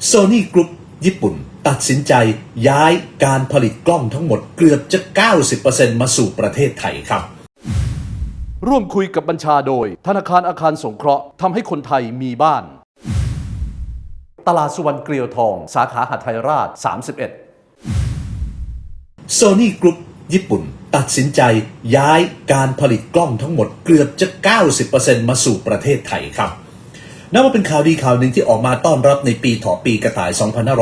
Sony Group ญี่ปุ่นตัดสินใจย้ายการผลิตกล้องทั้งหมดเกือบจะ 90%มาสู่ประเทศไทยครับ ร่วมคุยกับบัญชาโดย ธนาคารอาคารสงเคราะห์ทำให้คนไทยมีบ้าน ตลาดสุวรรณเกลียวทอง สาขาหัดไทยราช 31 Sony Group ญี่ปุ่นตัดสินใจย้ายการผลิตกล้องทั้งหมดเกือบจะ 90%มาสู่ประเทศไทยครับ นับว่าเป็นข่าวดีข่าวหนึ่งที่ออกมาต้อนรับในปีถอปีกระต่าย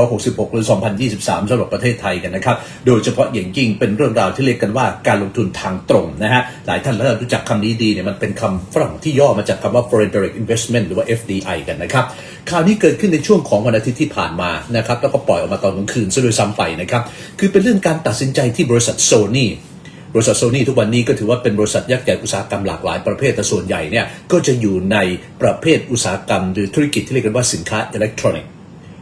2566 หรือ 2023สำหรับประเทศไทยกันนะครับ โดยเฉพาะอย่างยิ่งเป็นเรื่องราวที่เรียกกันว่าการลงทุนทางตรงนะฮะ หลายท่านเริ่มรู้จักคำนี้ดีเนี่ยมันเป็นคำฝรั่งที่ย่อมาจากคำว่า foreign direct investment หรือว่า FDI กันนะครับ ข่าวนี้เกิดขึ้นในช่วงของวันอาทิตย์ที่ผ่านมานะครับ แล้วก็ปล่อยออกมาตอนกลางคืนซะโดยซ้ำไปนะครับ คือเป็นเรื่องการตัดสินใจที่บริษัทโซนี่ บริษัทโซนี่ทุกวันนี้ก็ถือว่าเป็นบริษัทยักษ์ใหญ่อุตสาหกรรมหลากหลายประเภทแต่ส่วนใหญ่เนี่ยก็จะอยู่ในประเภทอุตสาหกรรม หรือธุรกิจที่เรียกกันว่าสินค้าอิเล็กทรอนิกส์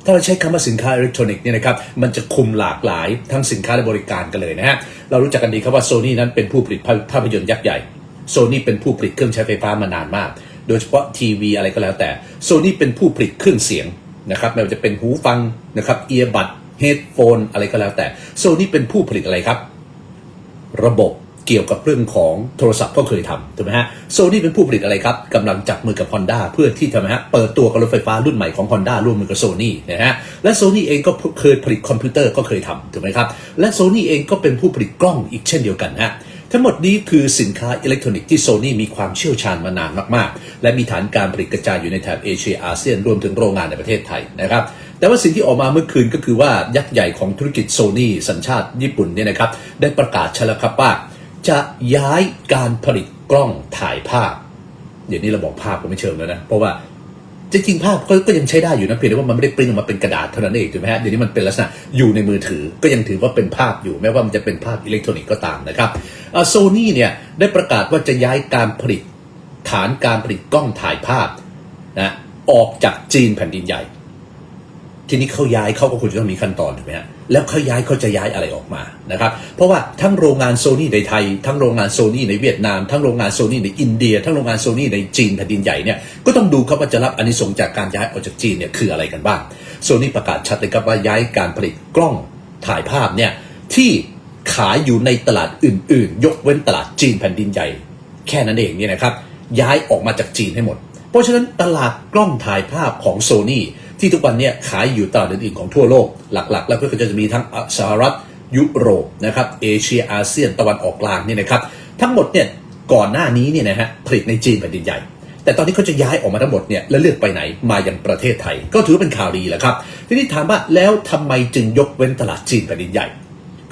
ถ้าเราใช้คำว่าสินค้าอิเล็กทรอนิกส์เนี่ยนะครับมันจะคุมหลากหลายทั้งสินค้าและบริการกันเลยนะฮะเรารู้จักกันดีครับว่าโซนี่นั้นเป็นผู้ผลิตภาพยนตร์ยักษ์ใหญ่โซนี่เป็นผู้ผลิตเครื่องใช้ไฟฟ้ามานานมาก โดยเฉพาะทีวีอะไรก็แล้วแต่โซนี่เป็นผู้ผลิตเครื่องเสียงนะครับไม่ว่าจะเป็นหูฟังนะครับเอียบัดเฮดโฟนอะไรก็แล้วแต่โซนี่เป็นผู้ผลิตอะไรครับ ระบบเกี่ยวกับเรื่องของโทรศัพท์ก็เคยทำถูกไหมฮะโซนี่เป็นผู้ผลิตอะไรครับกำลังจับมือกับ Honda เพื่อที่ทำไมฮะเปิดตัวกับรถไฟฟ้ารุ่นใหม่ของ Honda ร่วมมือกับโซนี่นะฮะและโซนี่เองก็เคยผลิตคอมพิวเตอร์ก็เคยทำถูกไหมครับและโซนี่เองก็เป็นผู้ผลิตกล้องอีกเช่นเดียวกันฮะทั้งหมดนี้คือสินค้าอิเล็กทรอนิกส์ที่โซนี่มีความเชี่ยวชาญมานานมาก ๆ และมีฐานการผลิตกระจายอยู่ในแถบเอเชียอาเซียนรวมถึงโรงงานในประเทศไทยนะครับ แต่ว่าสิ่งที่ออกมาเมื่อคืนก็คือว่ายักษ์ใหญ่ของธุรกิจโซนี่สัญชาติญี่ปุ่นเนี่ยนะครับได้ประกาศชแล้วครับว่าจะย้ายการผลิตกล้องถ่ายภาพเดี๋ยวนี้เราบอกภาพก็ไม่เชิงแล้วนะ เพราะว่าจริงๆภาพก็ก็ยังใช้ได้อยู่นะเพียงแต่ว่ามันไม่ได้ปริ้นออกมาเป็นกระดาษเท่านั้นเองถูกไหมฮะเดี๋ยวนี้มันเป็นลักษณะอยู่ในมือถือก็ยังถือว่าเป็นภาพอยู่แม้ว่ามันจะเป็นภาพอิเล็กทรอนิกส์ก็ตามนะครับโซนี่เนี่ยได้ประกาศว่าจะย้ายการผลิตฐานการผลิตกล้องถ่ายภาพนะออกจากจีนแผ่นดินใหญ่ ทีนี้เขาย้ายเขาก็ควรจะต้องมีขั้นตอนถูกไหมฮะแล้วเขาย้ายเขาจะย้ายอะไรออกมานะครับ เพราะว่าทั้งโรงงานโซนี่ในไทย ทั้งโรงงานโซนี่ในเวียดนาม ทั้งโรงงานโซนี่ในอินเดีย ทั้งโรงงานโซนี่ในจีนแผ่นดินใหญ่เนี่ยก็ต้องดูครับว่าจะรับอานิสงส์จากการย้ายออกจากจีนเนี่ยคืออะไรกันบ้างโซนี่ประกาศชัดเลยครับว่าย้ายการผลิตกล้องถ่ายภาพเนี่ยที่ขายอยู่ในตลาดอื่น ๆ ยกเว้นตลาดจีนแผ่นดินใหญ่ แค่นั้นเองเนี่ยนะครับย้ายออกมาจากจีนให้หมด เพราะฉะนั้นตลาดกล้องถ่ายภาพของโซนี่ ที่ทุกวันนี้ขายอยู่ตลาดอื่นๆของทั่วโลกหลักๆ แล้วก็จะมีทั้งสหรัฐยุโรปนะครับเอเชียอาเซียนตะวันออกกลางนี่นะครับทั้งหมดเนี่ยก่อนหน้านี้เนี่ยนะฮะผลิตในจีนแผ่นดินใหญ่ แต่ตอนนี้เขาจะย้ายออกมาทั้งหมดเนี่ยแล้วเลือกไปไหนมาย่างประเทศไทย ก็ถือว่าเป็นข่าวดีแหละครับ ทีนี้ถามว่าแล้วทำไมจึงยกเว้นตลาดจีนแผ่นดินใหญ่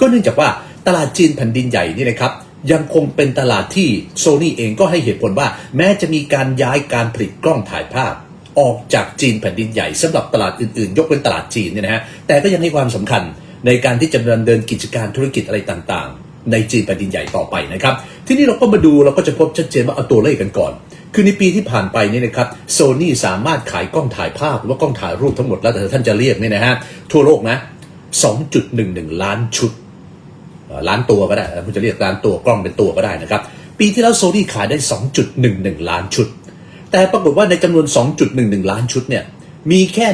ก็เนื่องจากว่าตลาดจีนแผ่นดินใหญ่นี่นะครับยังคงเป็นตลาดที่โซนี่เองก็ให้เหตุผลว่า แม้จะมีการย้ายการผลิตกล้องถ่ายภาพ ออกจากจีนแผ่นดินใหญ่สำหรับตลาดอื่นๆ ยกเว้นตลาดจีนเนี่ยนะฮะแต่ก็ยังให้ความสำคัญในการที่จะดำเนินกิจการธุรกิจอะไรต่างๆ ในจีนแผ่นดินใหญ่ต่อไปนะครับทีนี้เราก็มาดูเราก็จะพบชัดเจนว่าเอาตัวเลขกันก่อน คือในปีที่ผ่านไปนี่นะครับโซนี่สามารถขายกล้องถ่ายภาพหรือว่ากล้องถ่ายรูปทั้งหมดแล้วแต่ท่านจะเรียกเนี่ยนะฮะทั่วโลกนะ 2.11 ล้านชุดล้านตัวก็ได้ผมจะเรียกล้านตัวกล้องเป็นตัวก็ได้นะครับปีที่แล้วโซนี่ขายได้ 2.11 ล้านชุด แต่ปรากฏว่าในจำนวน 2.11 ล้านชุดเนี่ยมีแค่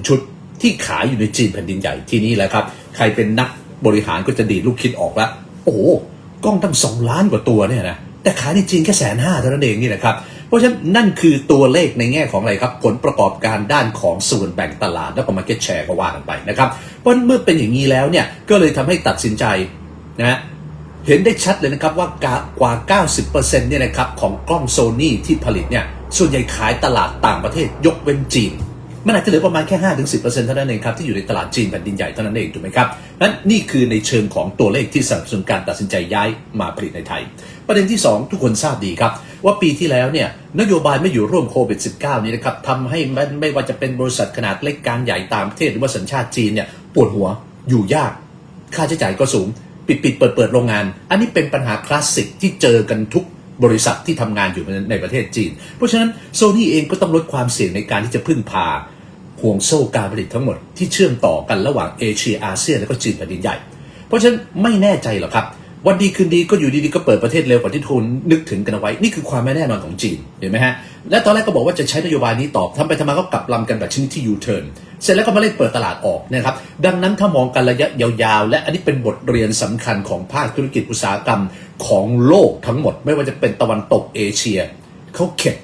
150,000 ชุดที่ขายอยู่ในจีนแผ่นดินใหญ่ที่นี่แหละครับ ใครเป็นนักบริหารก็จะดีดลูกคิดออกละโอ้โหกล้องตั้ง 2 ล้านกว่าตัวเนี่ยนะแต่ขายในจีนแค่แสนห้าเท่านั้นเองนี่นะครับ เพราะฉะนั้นนั่นคือตัวเลขในแง่ของอะไรครับ ผลประกอบการด้านของส่วนแบ่งตลาด แล้วก็ market share ก็ว่ากันไปนะครับเพราะเมื่อเป็นอย่างนี้แล้วเนี่ยก็เลยทำให้ตัดสินใจนะ เห็นได้ชัดเลยนะครับว่ากว่า 90%เนี่ยนะครับของกล้องโซนี่ที่ผลิตเนี่ยส่วนใหญ่ขายตลาดต่างประเทศยกเว้นจีน มันอาจจะเหลือประมาณแค่ 5-10%เท่านั้นเองครับที่อยู่ในตลาดจีนแผ่นดินใหญ่เท่านั้นเองถูกไหมครับนั้นนี่คือในเชิงของตัวเลขที่สนับสนุนการตัดสินใจย้ายมาผลิตในไทย ประเด็นที่ 2 ทุกคนทราบดีครับ ว่าปีที่แล้วเนี่ยนโยบายไม่อยู่ร่วมโควิด -19 นี้นะครับทำให้ไม่ไม่ว่าจะเป็นบริษัทขนาดเล็กกลางใหญ่ตางประเทศหรือว่าสัญชาติจีนเนี่ยปวดหัวอยู่ยาก ค่าใช้จ่ายก็สูง ปิดปิดเปิดเปิดโรงงาน อันนี้เป็นปัญหาคลาสสิกที่เจอกันทุกบริษัทที่ทำงานอยู่ในประเทศจีน เพราะฉะนั้นโซนี่เองก็ต้องลดความเสี่ยงในการที่จะพึ่งพาห่วงโซ่การผลิตทั้งหมดที่เชื่อมต่อกันระหว่างเอเชียอาเซียนและก็จีนแผ่นดินใหญ่ เพราะฉะนั้นไม่แน่ใจหรอกครับ วันดีคืนดีก็อยู่ดีๆก็เปิดประเทศเร็วกว่าที่ทุนนึกถึงกันเอาไว้ นี่คือความไม่แน่นอนของจีนเห็นไหมฮะ และตอนแรกก็บอกว่าจะใช้นโยบายนี้ตอบทำไปทำมาก็กลับลำกันแบบชนิดที่ยูเทิร์นเสร็จแล้วก็มาเล่นเปิดตลาดออกนะครับ ดังนั้นถ้ามองกันระยะยาวๆ และอันนี้เป็นบทเรียนสำคัญของภาคธุรกิจอุตสาหกรรมของโลกทั้งหมด ไม่ว่าจะเป็นตะวันตกเอเชียเขาเข็ด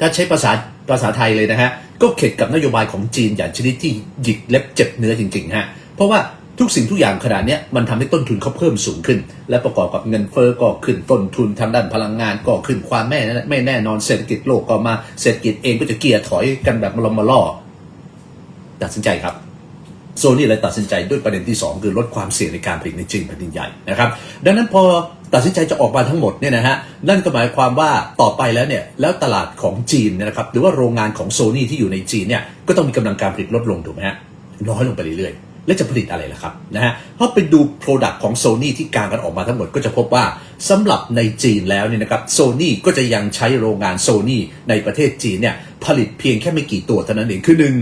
ถ้าใช้ภาษาภาษาไทยเลยนะฮะก็เข็ดกับนโยบายของจีนอย่างชนิดที่หยิกเล็บเจ็บเนื้อจริงๆฮะเพราะว่า ทุกสิ่งทุกอย่างขนาดนี้มันทำให้ต้นทุนเขาเพิ่มสูงขึ้น และประกอบกับเงินเฟ้อก็ขึ้นต้นทุนทางด้านพลังงานก็ขึ้นความแม่ไม่แน่นอนเศรษฐกิจโลกก็มาเศรษฐกิจเองก็จะเกียร์ถอยกันแบบมาลอมาล่อตัดสินใจครับโซนี่เลยตัดสินใจด้วยประเด็นที่ 2 คือลดความเสี่ยงในการผลิตในจีนแผ่นดินใหญ่นะครับดังนั้นพอตัดสินใจจะออกมาทั้งหมดเนี่ยนะฮะนั่นก็หมายความว่าต่อไปแล้วเนี่ยแล้วตลาดของจีนนะครับหรือว่าโรงงานของโซนี่ที่อยู่ในจีนเนี่ยก็ต้องมีกำลังการผลิตลดลงถูกไหมฮะน้อยลงไปเรื่อยๆ แล้วจะผลิตอะไรล่ะครับนะฮะเพราไปดู Product ของโซนี่ที่กางกันออกมาทั้งหมดก็จะพบว่าสำหรับในจีนแล้วเนี่ยนะครับโซนี่ก็จะยังใช้โรงงานโซนี่ในประเทศจีนเนี่ยผลิตเพียงแค่ไม่กี่ตัวเท่านั้นเองคือหนึ่ง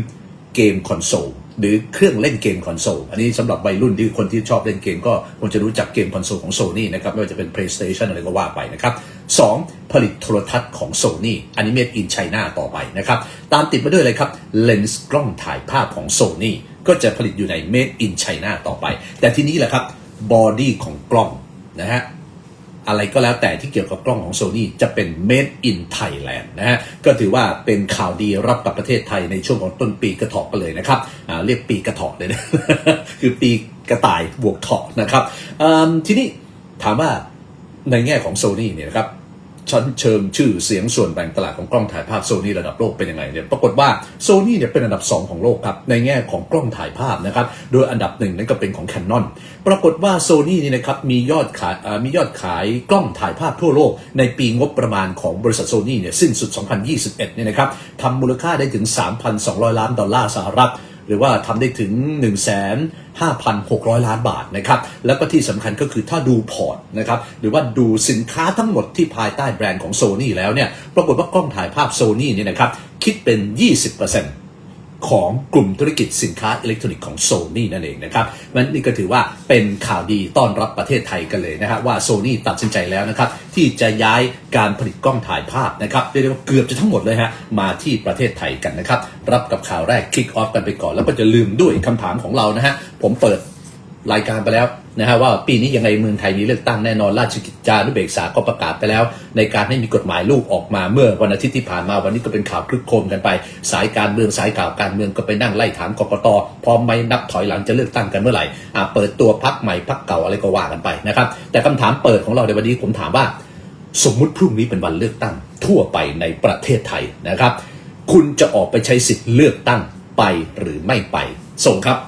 เกมคอนโซลหรือเครื่องเล่นเกมคอนโซล อันนี้สำหรับวัยรุ่นที่คนที่ชอบเล่นเกมก็คงจะรู้จักเกมคอนโซลของ Sony นะครับ ไม่ว่าจะเป็น PlayStation อะไรก็ว่าไปนะครับสองผลิตโทรทัศน์ของ Sony อันนี้ made in China ต่อไปนะครับ ตามติดมาด้วยเลยครับ เลนส์กล้องถ่ายภาพของ Sony ก็จะผลิตอยู่ใน made in China ต่อไป แต่ทีนี้แหละครับบอดี้ของกล้องนะฮะอะไรก็แล้วแต่ที่เกี่ยวกับกล้องของ Sony จะเป็น made in Thailand นะฮะ ก็ถือว่าเป็นข่าวดีรับกับประเทศไทยในช่วงของต้นปีกระเถาะกันเลยนะครับอ่าเรียกปีกระเถาะเลยนะ คือปีกระต่ายบวกเถาะนะครับอืมทีนี้ถามว่าในแง่ของ Sony เนี่ยนะครับ ชั้นเชิงชื่อเสียงส่วนแบ่งตลาดของกล้องถ่ายภาพโซนี่ระดับโลกเป็นยังไงเนี่ยปรากฏว่าโซนี่เนี่ยเป็นอันดับ 2 ของโลกครับในแง่ของกล้องถ่ายภาพนะครับโดยอันดับหนึ่งนั่นก็เป็นของ Canon ปรากฏว่าโซนี่นี่นะครับมียอดขายมียอดขายกล้องถ่ายภาพทั่วโลก ในปีงบประมาณของบริษัทโซนี่เนี่ยสิ้นสุด 2021เนี่ยนะครับทำมูลค่าได้ถึง 3,200 ล้านดอลลาร์สหรัฐ หรือว่าทำได้ถึง 1 5 6 0 0 ล้านบาทนะครับแล้วก็ที่สำคัญก็คือถ้าดูพอร์ตนะครับหรือว่าดูสินค้าทั้งหมดที่ภายใต้แบรนด์ของโซ n y แล้วเนี่ยปรากฏว่ากล้องถ่ายภาพโซ n y เนี่ยนะครับคิดเป็น 20% ของกลุ่มธุรกิจสินค้าอิเล็กทรอนิกส์ของโซนี่นั่นเองนะครับมันนี่ก็ถือว่าเป็นข่าวดีต้อนรับประเทศไทยกันเลยนะฮะว่าโซนี่ตัดสินใจแล้วนะครับที่จะย้ายการผลิตกล้องถ่ายภาพนะครับเรียกได้ว่าเกือบจะทั้งหมดเลยฮะมาที่ประเทศไทยกันนะครับรับกับข่าวแรกคลิกออฟกันไปก่อน แล้วก็จะลืมด้วยคำถามของเรานะฮะผมเปิดรายการไปแล้ว นะฮะว่าปีนี้ยังไงเมืองไทยมีเลือกตั้งแน่นอนราชกิจจานุเบกษาก็ประกาศไปแล้ว ในการให้มีกฎหมายลูกออกมาเมื่อวันอาทิตย์ที่ผ่านมาวันนี้ก็เป็นข่าวคลึกโครมกันไป สายการเมืองสายข่าวการเมืองก็ไปนั่งไล่ถามกกตพร้อมไหมนับถอยหลังจะเลือกตั้งกันเมื่อไหร่อ่าเปิดตัวพักใหม่พักเก่าอะไรก็ว่ากันไปนะครับแต่คำถามเปิดของเราในวันนี้ผมถามว่า สมมุติพรุ่งนี้เป็นวันเลือกตั้ง ทั่วไปในประเทศไทยนะครับ คุณจะออกไปใช้สิทธิ์เลือกตั้งไปหรือไม่ไปส่งครับ